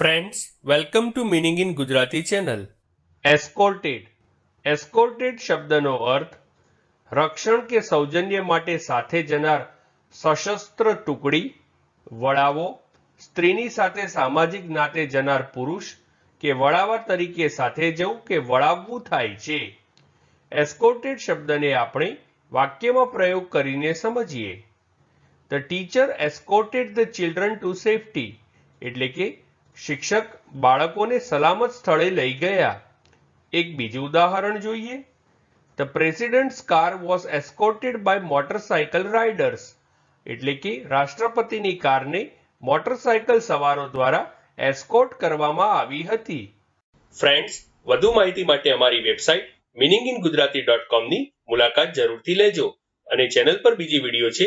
Friends welcome to meaning in Gujarati channel escorted escorted શબ્દનો અર્થ, રક્ષણ કે સૌજન્ય માટે સાથે જનાર સશસ્ત્ર ટુકડી, વડાવો, સ્ત્રીની સાથે સામાજિક નાતે જનાર પુરુષ કે વડાવા તરીકે સાથે જવું કે વડાવવું થાય છે. એસ્કોર્ટેડ શબ્દને આપણે વાક્યમાં પ્રયોગ કરીને સમજીએ. The teacher escorted the children to safety એટલે કે શિક્ષક બાળકોને સલામત સ્થળે લઈ ગયા. એક બીજું ઉદાહરણ જોઈએ. The president's car was escorted by motorcycle riders એટલે કે રાષ્ટ્રપતિની કારને મોટરસાયકલ સવારો દ્વારા એસ્કોર્ટ કરવામાં આવી હતી. ફ્રેન્ડ્સ વધુ માહિતી માટે અમારી website meaning in Gujarati dot કોમની મુલાકાત જરૂરથી લેજો અને ચેનલ પર બીજી વીડિયો છે